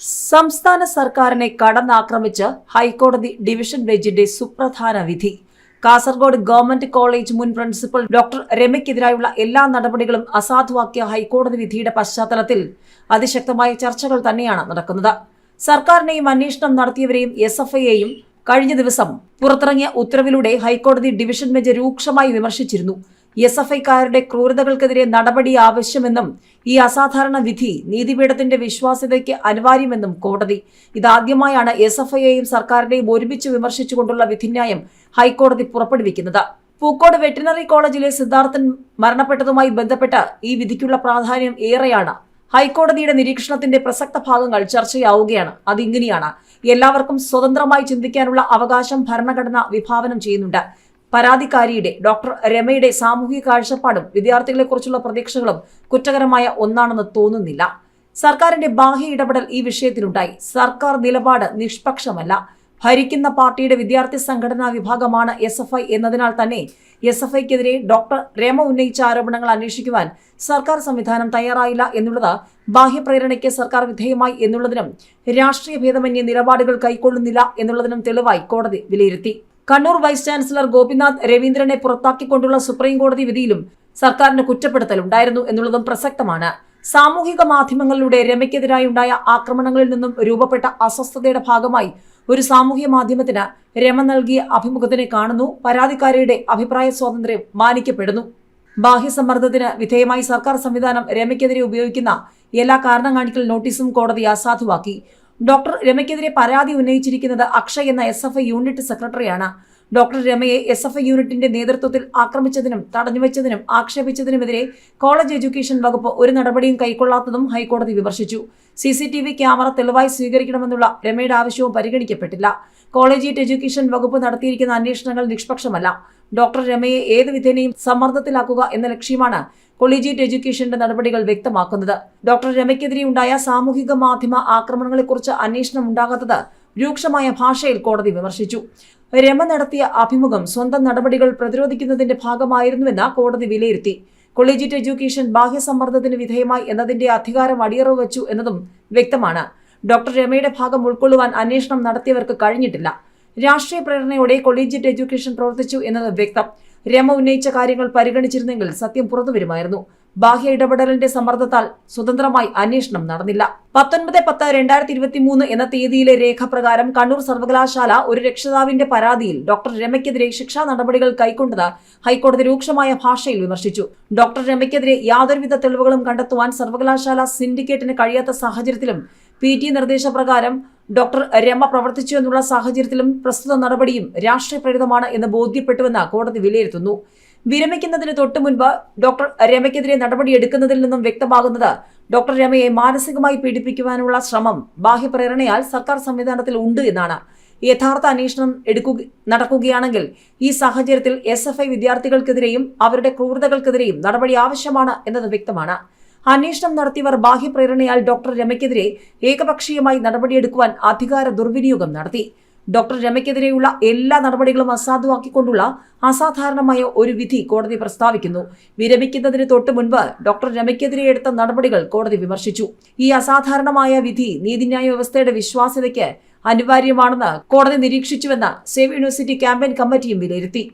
സംസ്ഥാന സർക്കാരിനെ കടന്നാക്രമിച്ച് ഹൈക്കോടതി ഡിവിഷൻ ബെഞ്ചിന്റെ സുപ്രധാന വിധി. കാസർഗോഡ് ഗവൺമെന്റ് കോളേജ് മുൻ പ്രിൻസിപ്പൽ ഡോക്ടർ രമയ്ക്കെതിരായുള്ള എല്ലാ നടപടികളും അസാധുവാക്കിയ ഹൈക്കോടതി വിധിയുടെ പശ്ചാത്തലത്തിൽ അതിശക്തമായ ചർച്ചകൾ തന്നെയാണ് നടക്കുന്നത്. സർക്കാരിനെയും അന്വേഷണം നടത്തിയവരെയും എസ് എഫ് ഐയെയും കഴിഞ്ഞ ദിവസം പുറത്തിറങ്ങിയ ഉത്തരവിലൂടെ ഹൈക്കോടതി ഡിവിഷൻ ബെഞ്ച് രൂക്ഷമായി വിമർശിച്ചിരുന്നു. എസ് എഫ് ഐക്കാരുടെ ക്രൂരതകൾക്കെതിരെ നടപടി ആവശ്യമെന്നും ഈ അസാധാരണ വിധി നീതിപീഠത്തിന്റെ വിശ്വാസ്യതയ്ക്ക് അനിവാര്യമെന്നും കോടതി. ഇതാദ്യമായാണ് എസ് എഫ് ഐയെയും സർക്കാരിനെയും ഒരുമിച്ച് വിമർശിച്ചുകൊണ്ടുള്ള വിധിന്യായം ഹൈക്കോടതി പുറപ്പെടുവിക്കുന്നത്. പൂക്കോട് വെറ്റിനറി കോളേജിലെ സിദ്ധാർത്ഥൻ മരണപ്പെട്ടതുമായി ബന്ധപ്പെട്ട് ഈ വിധിക്കുള്ള പ്രാധാന്യം ഏറെയാണ്. ഹൈക്കോടതിയുടെ നിരീക്ഷണത്തിന്റെ പ്രസക്ത ഭാഗങ്ങൾ ചർച്ചയാവുകയാണ്. അതിങ്ങനെയാണ്. എല്ലാവർക്കും സ്വതന്ത്രമായി ചിന്തിക്കാനുള്ള അവകാശം ഭരണഘടന വിഭാവനം ചെയ്യുന്നുണ്ട്. പരാതിക്കാരിയുടെ ഡോക്ടർ രമയുടെ സാമൂഹിക കാഴ്ചപ്പാടും വിദ്യാർത്ഥികളെക്കുറിച്ചുള്ള പ്രതീക്ഷകളും കുറ്റകരമായ ഒന്നാണെന്ന് തോന്നുന്നില്ല. സർക്കാരിന്റെ ബാഹ്യ ഇടപെടൽ ഈ വിഷയത്തിലുണ്ടായി. സർക്കാർ നിലപാട് നിഷ്പക്ഷമല്ല. ഭരിക്കുന്ന പാർട്ടിയുടെ വിദ്യാർത്ഥി സംഘടനാ വിഭാഗമാണ് എസ് എഫ് ഐ എന്നതിനാൽ തന്നെ എസ് എഫ് ഐക്കെതിരെ ഡോക്ടർ രമ ഉന്നയിച്ച ആരോപണങ്ങൾ അന്വേഷിക്കുവാൻ സർക്കാർ സംവിധാനം തയ്യാറായില്ല എന്നുള്ളത് ബാഹ്യപ്രേരണയ്ക്ക് സർക്കാർ വിധേയമായി എന്നുള്ളതിനും രാഷ്ട്രീയ ഭേദമന്യേ നിലപാടുകൾ കൈക്കൊള്ളുന്നില്ല എന്നുള്ളതിനും തെളിവായി കോടതി വിലയിരുത്തി. കണ്ണൂർ വൈസ് ചാൻസലർ ഗോപിനാഥ് രവീന്ദ്രനെ പുറത്താക്കിക്കൊണ്ടുള്ള സുപ്രീം കോടതി വിധിയിലും സർക്കാരിന് കുറ്റപ്പെടുത്തലുണ്ടായിരുന്നു എന്നുള്ളതും പ്രസക്തമാണ്. സാമൂഹിക മാധ്യമങ്ങളിലൂടെ രമയ്ക്കെതിരായി ഉണ്ടായ ആക്രമണങ്ങളിൽ നിന്നും രൂപപ്പെട്ട അസ്വസ്ഥതയുടെ ഭാഗമായി ഒരു സാമൂഹ്യ മാധ്യമത്തിന് രമ നൽകിയ അഭിമുഖത്തിനെ കാണുന്നു. പരാതിക്കാരിയുടെ അഭിപ്രായ സ്വാതന്ത്ര്യം മാനിക്കപ്പെടുന്നു. ബാഹ്യസമ്മർദ്ദത്തിന് വിധേയമായി സർക്കാർ സംവിധാനം രമയ്ക്കെതിരെ ഉപയോഗിക്കുന്ന എല്ലാ കാരണം കാണിക്കൽ നോട്ടീസും കോടതി അസാധുവാക്കി. ഡോക്ടർ രമയ്ക്കെതിരെ പരാതി ഉന്നയിച്ചിരിക്കുന്നത് അക്ഷയ് എന്ന എസ് എഫ് ഐ യൂണിറ്റ് സെക്രട്ടറിയാണ്. ഡോക്ടർ രമയെ എസ് എഫ് ഐ യൂണിറ്റിന്റെ നേതൃത്വത്തിൽ ആക്രമിച്ചതിനും തടഞ്ഞുവെച്ചതിനും ആക്ഷേപിച്ചതിനുമെതിരെ കോളേജ് എഡ്യൂക്കേഷൻ വകുപ്പ് ഒരു നടപടിയും കൈക്കൊള്ളാത്തതും ഹൈക്കോടതി വിമർശിച്ചു. C C T V camera തെളിവായി സ്വീകരിക്കണമെന്നുള്ള രമയുടെ ആവശ്യവും പരിഗണിക്കപ്പെട്ടില്ല. കോളേജിയറ്റ് എഡ്യൂക്കേഷൻ വകുപ്പ് നടത്തിയിരിക്കുന്ന അന്വേഷണങ്ങൾ നിഷ്പക്ഷമല്ല. ഡോക്ടർ രമയെ ഏത് വിധേനയും സമ്മർദ്ദത്തിലാക്കുക എന്ന ലക്ഷ്യമാണ് കൊളീജിയറ്റ് എഡ്യൂക്കേഷന്റെ നടപടികൾ വ്യക്തമാക്കുന്നത്. ഡോക്ടർ രമയ്ക്കെതിരെയുണ്ടായ സാമൂഹിക മാധ്യമ ആക്രമണങ്ങളെക്കുറിച്ച് അന്വേഷണം ഉണ്ടാകാത്തത് രൂക്ഷമായ ഭാഷയിൽ കോടതി വിമർശിച്ചു. രമ നടത്തിയ അഭിമുഖം സ്വന്തം നടപടികൾ പ്രതിരോധിക്കുന്നതിന്റെ ഭാഗമായിരുന്നുവെന്ന് കോടതി വിലയിരുത്തി. കൊളീജിയറ്റ് എഡ്യൂക്കേഷൻ ബാഹ്യസമ്മർദ്ദത്തിന് വിധേയമായി എന്നതിന്റെ അധികാരം അടിയറവ് വച്ചു എന്നതും വ്യക്തമാണ്. ഡോക്ടർ രമയുടെ ഭാഗം ഉൾക്കൊള്ളുവാൻ അന്വേഷണം നടത്തിയവർക്ക് കഴിഞ്ഞിട്ടില്ല. രാഷ്ട്രീയ പ്രേരണയോടെ കൊളീജിയറ്റ് എഡ്യൂക്കേഷൻ പ്രവർത്തിച്ചു എന്നത് വ്യക്തം. രമ ഉന്നയിച്ച കാര്യങ്ങൾ പരിഗണിച്ചിരുന്നെങ്കിൽ സത്യം പുറത്തുവരുമായിരുന്നു ബാഹ്യ ഇടപെടലിന്റെ സമ്മർദ്ദത്താൽ സ്വതന്ത്രമായി അന്വേഷണം നടന്നില്ല. പത്തൊൻപത് പത്ത് രണ്ടായിരത്തി ഇരുപത്തി മൂന്ന് എന്ന തീയതിയിലെ രേഖ പ്രകാരം കണ്ണൂർ സർവകലാശാല ഒരു രക്ഷിതാവിന്റെ പരാതിയിൽ ഡോക്ടർ രമയ്ക്കെതിരെ ശിക്ഷാ നടപടികൾ കൈക്കൊണ്ടത് ഹൈക്കോടതി രൂക്ഷമായ ഭാഷയിൽ വിമർശിച്ചു. ഡോക്ടർ രമയ്ക്കെതിരെ യാതൊരുവിധ തെളിവുകളും കണ്ടെത്തുവാൻ സർവകലാശാല സിൻഡിക്കേറ്റിന് കഴിയാത്ത സാഹചര്യത്തിലും പി ടി നിർദ്ദേശപ്രകാരം ഡോക്ടർ രമ പ്രവർത്തിച്ചു എന്നുള്ള സാഹചര്യത്തിലും പ്രസ്തുത നടപടിയും രാഷ്ട്രീയ പ്രേരിതമാണ് എന്ന് ബോധ്യപ്പെട്ടുവെന്ന് കോടതി വിലയിരുത്തുന്നു. വിരമിക്കുന്നതിന് തൊട്ടു മുൻപ് ഡോക്ടർ രമയ്ക്കെതിരെ നടപടിയെടുക്കുന്നതിൽ നിന്നും വ്യക്തമാകുന്നത് ഡോക്ടർ രമയെ മാനസികമായി പീഡിപ്പിക്കുവാനുള്ള ശ്രമം ബാഹ്യപ്രേരണയാൽ സർക്കാർ സംവിധാനത്തിൽ ഉണ്ട് എന്നാണ്. യഥാർത്ഥ അന്വേഷണം എടുക്കു നടക്കുകയാണെങ്കിൽ ഈ സാഹചര്യത്തിൽ എസ് എഫ് ഐ വിദ്യാർത്ഥികൾക്കെതിരെയും അവരുടെ ക്രൂരതകൾക്കെതിരെയും നടപടി ആവശ്യമാണ് എന്നത് വ്യക്തമാണ്. അന്വേഷണം നടത്തിയവർ ബാഹ്യപ്രേരണയാൽ ഡോക്ടർ രമയ്ക്കെതിരെ ഏകപക്ഷീയമായി നടപടിയെടുക്കുവാൻ അധികാര ദുർവിനിയോഗം നടത്തി. ഡോക്ടർ രമയ്ക്കെതിരെയുള്ള എല്ലാ നടപടികളും അസാധുവാക്കിക്കൊണ്ടുള്ള അസാധാരണമായ ഒരു വിധി കോടതി പ്രസ്താവിക്കുന്നു. വിരമിക്കുന്നതിന് തൊട്ട് മുൻപ് ഡോക്ടർ രമയ്ക്കെതിരെ എടുത്ത നടപടികൾ കോടതി വിമർശിച്ചു. ഈ അസാധാരണമായ വിധി നീതിന്യായ വ്യവസ്ഥയുടെ വിശ്വാസ്യതയ്ക്ക് അനിവാര്യമാണെന്ന് കോടതി നിരീക്ഷിച്ചുവെന്ന് സേവ് യൂണിവേഴ്സിറ്റി ക്യാമ്പയിൻ കമ്മിറ്റിയും വിലയിരുത്തി.